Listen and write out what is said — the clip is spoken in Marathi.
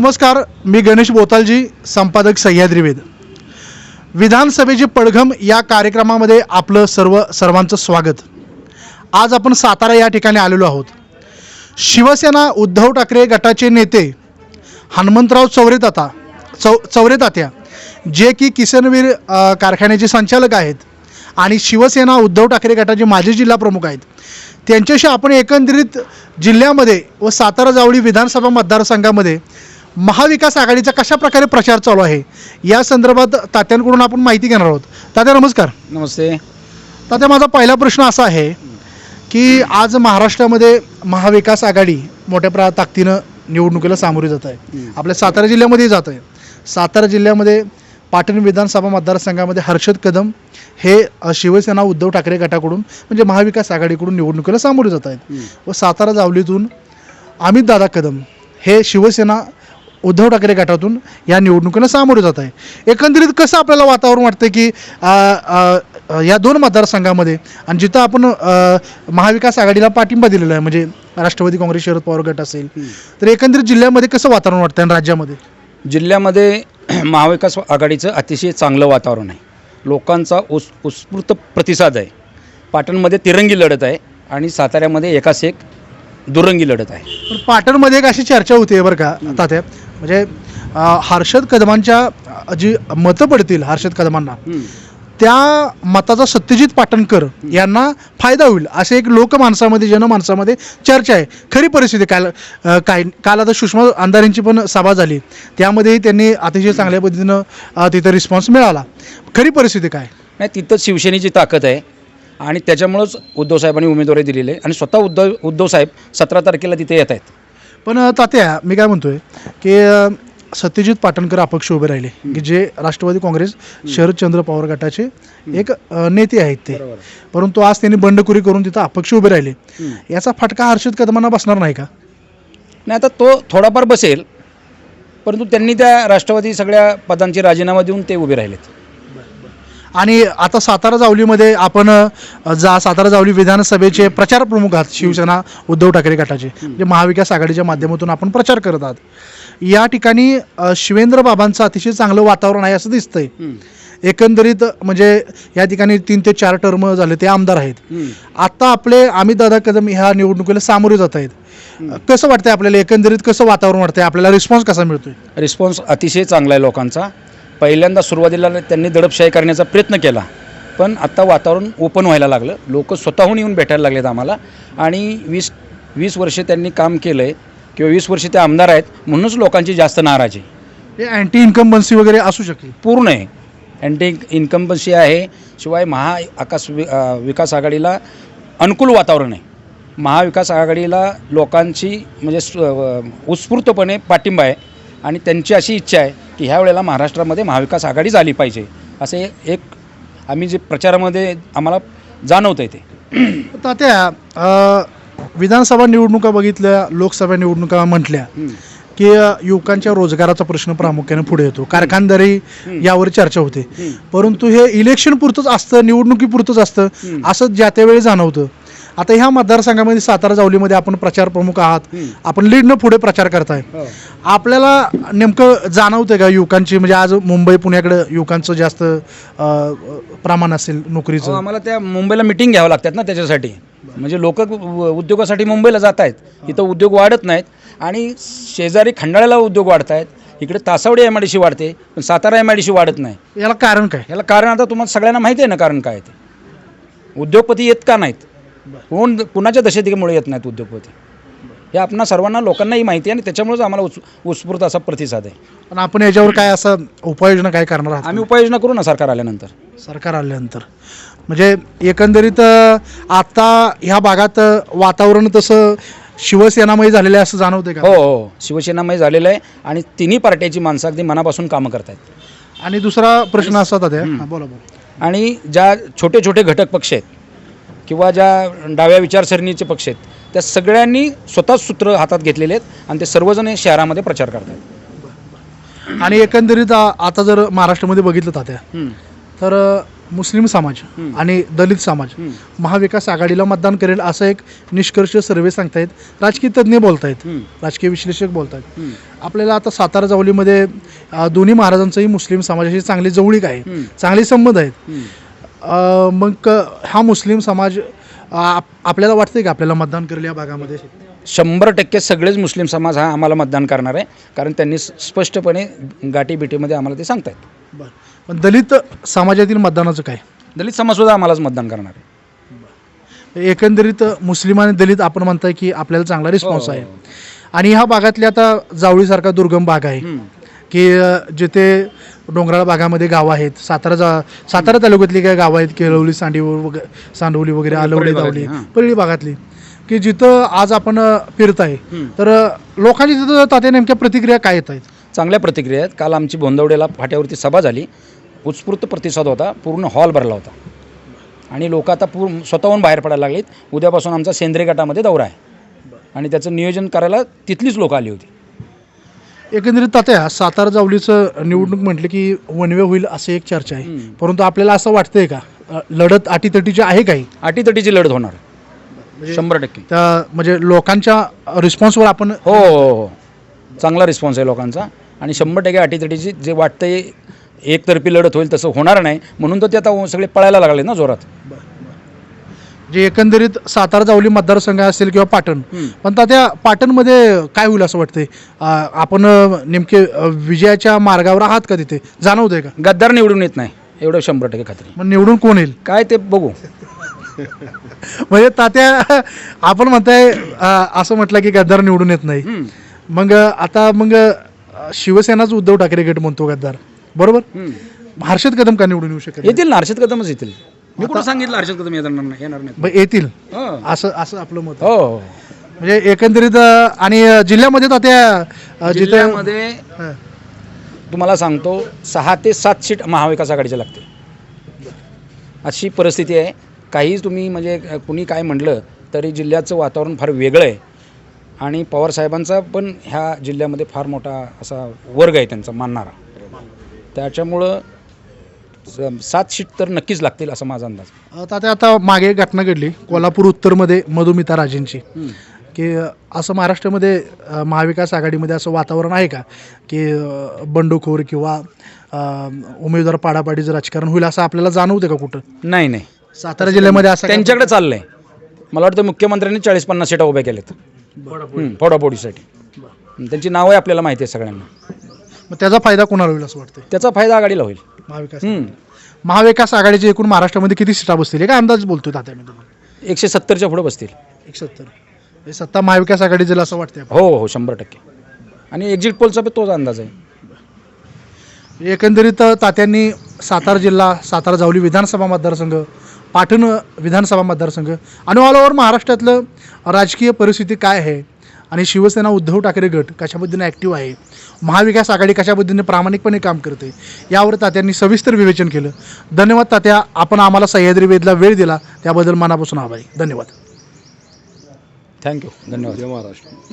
नमस्कार मी गणेश बोतालजी संपादक सह्याद्रीवेद विधानसभेची पडघम या कार्यक्रमामध्ये आपलं सर्व सर्वांचं स्वागत. आज आपण सातारा या ठिकाणी आलेलो आहोत. शिवसेना उद्धव ठाकरे गटाचे नेते हनुमंतराव चौरेताता चौ चौरेतात्या जे की किसनवीर कारखान्याचे संचालक आहेत आणि शिवसेना उद्धव ठाकरे गटाचे माजी जिल्हा प्रमुख आहेत. त्यांच्याशी आपण एकंदरीत जिल्ह्यामध्ये व सातारा जावळी विधानसभा मतदारसंघामध्ये महाविकास आघाडीचा कशा प्रकारे प्रचार चालू आहे? या संदर्भात तात्यांकडून आपण माहिती घेणार आहोत. तात्या नमस्कार. नमस्ते. तात्या माझा पहिला प्रश्न असा आहे की आज महाराष्ट्रामध्ये महाविकास आघाडी मोठ्या प्रा ताकदीनं निवडणुकीला सामोरी जात आहे. आपल्या सातारा जिल्ह्यामध्येही जात आहे. सातारा जिल्ह्यामध्ये पाटण विधानसभा मतदारसंघामध्ये हर्षद कदम हे शिवसेना उद्धव ठाकरे गटाकडून म्हणजे महाविकास आघाडीकडून निवडणुकीला सामोरे जात आहेत. व सातारा जावलीतून अमितदादा कदम हे शिवसेना उद्धव ठाकरे गटातून या निवडणुकीला सामोरे जात आहे. एकंदरीत कसं आपल्याला वातावरण वाटतं की या दोन मतदारसंघामध्ये आणि जिथं आपण महाविकास आघाडीला पाठिंबा दिलेला आहे म्हणजे राष्ट्रवादी काँग्रेस शरद पवार गट असेल तर एकंदरीत जिल्ह्यामध्ये कसं वातावरण वाटतं आणि राज्यामध्ये? जिल्ह्यामध्ये महाविकास आघाडीचं अतिशय चांगलं वातावरण आहे. लोकांचा उस उत्स्फूर्त प्रतिसाद आहे. पाटणमध्ये तिरंगी लढत आहे आणि साताऱ्यामध्ये एकास एक दुरंगी लढत आहे. पण पाटणमध्ये एक अशी चर्चा होती बरं का तात्या. म्हणजे हर्षद कदमांच्या जी मतं पडतील हर्षद कदमांना त्या मताचा सत्यजित पाटणकर यांना फायदा होईल असे एक लोकमानसामध्ये जनमानसामध्ये चर्चा आहे. खरी परिस्थिती काल काय काल आता सुषमा अंधारेंची पण सभा झाली. त्यामध्येही त्यांनी अतिशय चांगल्या पद्धतीनं तिथं रिस्पॉन्स मिळाला. खरी परिस्थिती काय? नाही तिथं शिवसेनेची ताकद आहे आणि त्याच्यामुळंच उद्धव साहेबांनी उमेदवारी दिलेली आहे आणि स्वतः उद्धव उद्धव साहेब सतरा तारखेला तिथे येत आहेत. पण तात्या मी काय म्हणतोय की सत्यजित पाटणकर अपक्ष उभे राहिले की जे राष्ट्रवादी काँग्रेस शरदचंद्र पवार गटाचे एक नेते आहेत ते. परंतु आज त्यांनी बंडखोरी करून तिथं अपक्ष उभे राहिले. याचा फटका हर्षद कदमांना बसणार नाही का? नाही आता तो थोडाफार बसेल परंतु त्यांनी त्या राष्ट्रवादी सगळ्या पदांचे राजीनामा देऊन ते उभे राहिलेत. आणि आता सातारा जावलीमध्ये आपण जा सातारा जावली विधानसभेचे प्रचार प्रमुख आहात शिवसेना उद्धव ठाकरे गटाचे म्हणजे महाविकास आघाडीच्या माध्यमातून आपण प्रचार करत आहात. या ठिकाणी शिवेंद्र बाबांचं अतिशय चांगलं वातावरण आहे असं दिसतंय. एकंदरीत म्हणजे या ठिकाणी तीन ते चार टर्म झाले ते आमदार आहेत. आता आपले आम्ही दादा कदम ह्या निवडणुकीला सामोरे जात आहेत. कसं वाटतंय आपल्याला? एकंदरीत कसं वातावरण वाटतंय? आपल्याला रिस्पॉन्स कसा मिळतोय? रिस्पॉन्स अतिशय चांगला आहे लोकांचा. पहिल्यांदा सुरुवातीला त्यांनी दडपशाही करण्याचा प्रयत्न केला. पण आता वातावरण ओपन व्हायला लागलं. लोक स्वतःहून येऊन भेटायला लागलेत आम्हाला. आणि वीस वीस वर्षे त्यांनी काम केलं आहे किंवा वीस वर्षे ते आमदार आहेत म्हणूनच लोकांची जास्त नाराजी. हे अँटी इन्कम्बन्सी वगैरे असू शकेल पूर्ण आहे. अँटी इन्कम्बन्सी आहे. शिवाय महाआकाश वि अ, विकास आघाडीला अनुकूल वातावरण आहे. महाविकास आघाडीला लोकांची म्हणजे उत्स्फूर्तपणे पाठिंबा आहे. आणि त्यांची अशी इच्छा आहे की ह्या वेळेला महाराष्ट्रामध्ये महाविकास आघाडी झाली पाहिजे. असे एक आम्ही जे प्रचारामध्ये आम्हाला जाणवतं आहे ते. तात्या विधानसभा निवडणुका बघितल्या लोकसभा निवडणुका म्हटल्या की युवकांच्या रोजगाराचा प्रश्न प्रामुख्याने पुढे येतो. कारखानदारी यावर चर्चा होते. परंतु हे इलेक्शन पुरतंच असतं निवडणुकीपुरतंच असतं असं ज्या त्यावेळी जाणवतं. आता ह्या मतदारसंघामध्ये सातारा जावलीमध्ये आपण प्रचार प्रमुख आहात. आपण लीडनं पुढे प्रचार करताय. आपल्याला नेमकं जाणवतं का युवकांची? म्हणजे आज मुंबई पुण्याकडे युवकांचं जास्त अ, प्रमाण असेल नोकरीचं? आम्हाला त्या मुंबईला मिटिंग घ्यावं लागतात ना त्याच्यासाठी. म्हणजे लोक उद्योगासाठी मुंबईला जात आहेत इथं उद्योग वाढत नाहीत. आणि शेजारी खंडाळ्याला उद्योग वाढत आहेत इकडे Tasawade M I D C वाढते. पण Satara M I D C वाढत नाही. याला कारण काय? ह्याला कारण आता तुम्हाला सगळ्यांना माहिती आहे ना कारण काय आहे ते. उद्योगपती येत का नाहीत? कोण कुणाच्या दशेमुळे येत नाहीत उद्योगपती? हे आपणा सर्वांना लोकांनाही माहिती आहे आणि त्याच्यामुळेच आम्हाला उत्स उत्स्फूर्त असा प्रतिसाद आहे. पण आपण याच्यावर काय असं उपाययोजना काय करणार आहात? आम्ही उपाययोजना करू ना सरकार आल्यानंतर. सरकार आल्यानंतर. म्हणजे एकंदरीत अ, आता ह्या भागात अ, वातावरण तसं शिवसेनामय झालेलं आहे असं जाणवते का? हो हो. शिवसेनामय झालेलं आहे आणि तिन्ही पार्ट्याची माणसं अगदी मनापासून कामं करत आहेत आणि दुसरा प्रश्न असा होता त्या हां, बोला बोला. आणि ज्या छोटे छोटे घटक पक्ष आहेत किंवा ज्या डाव्या विचारसरणीचे पक्ष आहेत त्या सगळ्यांनी स्वतःच सूत्र हातात घेतलेले आहेत आणि ते सर्वजण हे शहरामध्ये प्रचार करतात आणि एकंदरीत आता जर महाराष्ट्रामध्ये बघितलं तात्या तर मुस्लिम समाज. आणि दलित समाज. महाविकास आघाडीला मतदान करेल असं एक निष्कर्ष सर्वे सांगतायत राजकीय तज्ज्ञ बोलतायत. राजकीय विश्लेषक बोलतायत. आपल्याला आता सातारा जावलीमध्ये दोन्ही महाराजांचंही मुस्लिम समाजाशी चांगली जवळीक आहे. चांगले संबंध आहेत मग क- हा मुस्लिम समाज आप- आपल्याला वाटतंय का आपल्याला मतदान करेल या भागामध्ये? शंभर टक्के सगळेच मुस्लिम समाज हा आम्हाला मतदान करणार आहे कारण त्यांनी स्पष्टपणे गाठीबिटीमध्ये आम्हाला ते सांगतायत. बरं. पण दलित समाजातील मतदानाचं काय? दलित समाजसुद्धा आम्हालाच मतदान करणार आहे. एकंदरीत मुस्लिम आणि दलित आपण म्हणताय की आपल्याला चांगला रिस्पॉन्स हो. आहे. आणि ह्या भागातले आता जावळीसारखा दुर्गम भाग आहे. हम्म. की जिथे डोंगराळ भागामध्ये गावं आहेत सातारा जा सातारा तालुक्यातली काय गावं आहेत केळवली सांडी वगैरे सांडवली वगैरे भागातली, दावली. परळी भागातली. की जिथं आज आपण अ, फिरताय हम्म. तर लोकांची तिथं तात्या नेमक्या प्रतिक्रिया काय येत आहेत? चांगल्या प्रतिक्रिया आहेत. काल आमची बोंदवडेला फाट्यावरती सभा झाली. उत्स्फूर्त प्रतिसाद होता. पूर्ण हॉल भरला होता. आणि लोक आता पूर्ण स्वतःहून बाहेर पडायला लागलीत. उद्यापासून आमचा सेंद्रिय गटामध्ये दौरा आहे. आणि त्याचं नियोजन करायला तिथलीच लोक आली होती. एकंदरीत तात्या सातारा जावलीचं निवडणूक म्हटलं की वनवे होईल असं एक चर्चा आहे. परंतु आपल्याला असं वाटतंय का? अ, लढत अटीतटीची आहे काही? अटीतटीची लढत होणार. शंभर टक्के. त्या म्हणजे लोकांच्या रिस्पॉन्सवर आपण हो हो हो चांगला रिस्पॉन्स आहे लोकांचा. आणि शंभर टक्के अटीतटीची जे वाटतंय एकतर्फी लढत होईल तसं होणार नाही. म्हणून तर ते आता सगळे पळायला लागले ना जोरात. जे एकंदरीत सातारा जावली मतदारसंघ असेल किंवा पाटण. पण त्या पाटणमध्ये काय होईल असं वाटतंय? आपण नेमके विजयाच्या मार्गावर आहात का तिथे? जाणवतंय का? गद्दार निवडून येत नाही. एवढं शंभर टक्के खात्री. मग निवडून कोण येईल? काय ते बघू. म्हणजे तात्या आपण म्हणताय असं म्हटलं की गद्दार निवडून येत नाही. हम्म. मग आता मग अ, शिवसेनाच उद्धव ठाकरे गट म्हणतो गद्दार. बरोबर? हम्म. हर्षद कदम का निवडून येऊ शकत नाही? येतील ना हर्षद कदमच येतील. मी कुठं सांगितलं हर्षद कदम येणार नाही येणार नाही येतील. हो. असं असं आपलं मत आहे. हो. म्हणजे एकंदरीत अ, आणि अ, जिल्ह्यामध्ये अ, जिथे जिल्ह्यामध्ये हा. तुम्हाला सांगतो सहा ते सात सीट महाविकास आघाडीच्या लागते अशी परिस्थिती आहे. काही तुम्ही म्हणजे अ, कुणी काय म्हटलं तरी जिल्ह्याचं वातावरण फार वेगळं आहे. आणि पवार साहेबांचा पण ह्या जिल्ह्यामध्ये फार मोठा असा वर्ग आहे त्यांचा मानणारा. त्याच्यामुळं सात सीट तर नक्कीच लागतील असा माझा अंदाज. तात्या आता मागे एक घटना घडली. कोल्हापूर उत्तरमध्ये मधुमिता राजेंची. की असं महाराष्ट्रामध्ये महाविकास आघाडीमध्ये असं वातावरण आहे का? की बंडखोर किंवा उमेदवार पाडापाडीचं राजकारण होईल असं आपल्याला जाणवते का कुठं? नाही नाही. सातारा जिल्ह्यामध्ये असं काय- त्यांच्याकडे चाललंय. मला वाटतं मुख्यमंत्र्यांनी चाळीस पन्नास सीटा उभ्या केल्यात. फोडाफोडीसाठी. त्यांची नावं आपल्याला माहिती आहे सगळ्यांना. मग त्याचा फायदा कोणाला होईल असं वाटतंय? त्याचा फायदा आघाडीला होईल. महाविकास. महाविकास आघाडीचे एकूण महाराष्ट्रामध्ये किती सीटा बसतील? हे काय अंदाज बोलतोय तात्या मी तुम्हाला. एकशे सत्तरच्या पुढे बसतील. एक सत्तर. हे सत्ता महाविकास आघाडी जाईल असं वाटतंय हो हो शंभर टक्के. आणि एक्झिट पोलचा पण तोच अंदाज आहे. एकंदरीत तात्यांनी सातारा जिल्हा सातारा जावली विधानसभा मतदारसंघ पाटण विधानसभा मतदारसंघ आणि ऑल ओव्हर महाराष्ट्रातलं राजकीय परिस्थिती काय आहे? आणि शिवसेना उद्धव ठाकरे गट कशा पद्धतीने ॲक्टिव्ह आहे? महाविकास आघाडी कशा पद्धतीने प्रामाणिकपणे काम करते? यावर तात्यांनी सविस्तर विवेचन केलं. धन्यवाद तात्या. आपण आम्हाला सह्याद्री वेदला वेळ दिला. त्याबद्दल मनापासून आभारी. धन्यवाद. थँक्यू धन्यवाद. जय महाराष्ट्र.